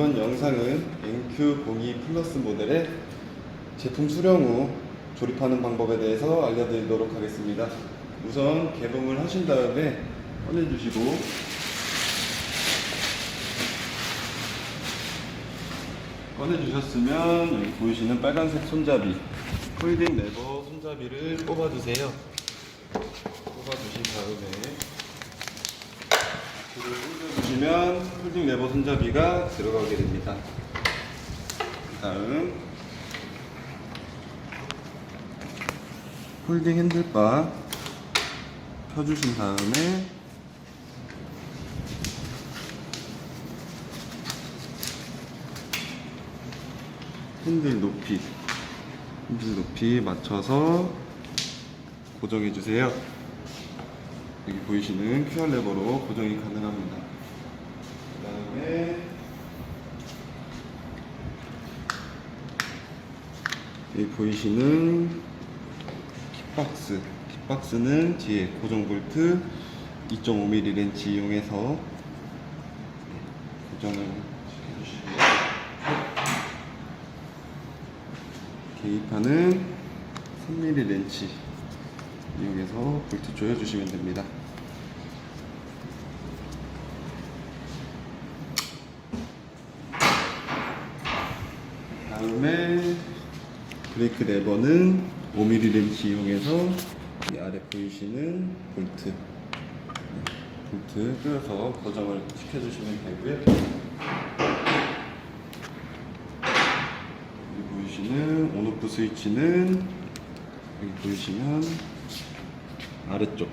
볼트 02 플러스 모델의 제품 수령 후 조립하는 방법에 대해서 알려드리도록 하겠습니다. 우선 개봉을 하신 다음에 꺼내주시고 꺼내주셨으면 여기 보이시는 빨간색 손잡이 홀딩 레버 손잡이를 뽑아주세요. 뽑아주신 다음에 줄을 올려주시면 홀딩 레버 손잡이가 들어가게 됩니다. 다음 홀딩 핸들바 펴주신 다음에 핸들 높이 핸들 높이 맞춰서 고정해 주세요. 여기 보이시는 QR 레버로 고정이 가능합니다. 그 다음에 여기 보이시는 킥박스 킥박스는 뒤에 고정 볼트 2.5mm 렌치 이용해서 네, 고정을 시켜주시고요. 개입하는 3mm 렌치 이용해서 볼트 조여주시면 됩니다. 다음에 브레이크 레버는 5mm 렌치 이용해서 이 아래 보이시는 볼트 볼트 끌어서 고정을 시켜주시면 되고요. 여기 보이시는 온오프 스위치는 여기 보이시면 아래쪽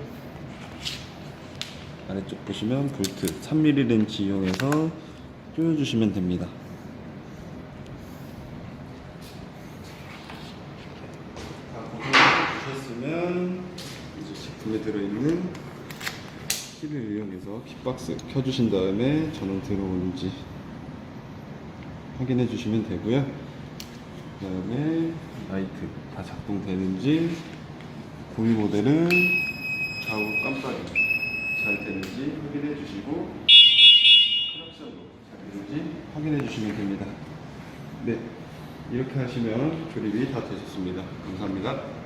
아래쪽 보시면 볼트 3mm 렌치 이용해서 조여주시면 됩니다. 다 고정해 주셨으면 이제 제품에 들어있는 키를 이용해서 킥박스 켜주신 다음에 전원 들어오는지 확인해 주시면 되고요. 그 다음에 라이트 다 작동되는지 구미 모델은 좌우 깜빡이 잘 되는지 확인해 주시고 크락션도 잘 되는지 확인해 주시면 됩니다. 네, 이렇게 하시면 조립이 다 되셨습니다. 감사합니다.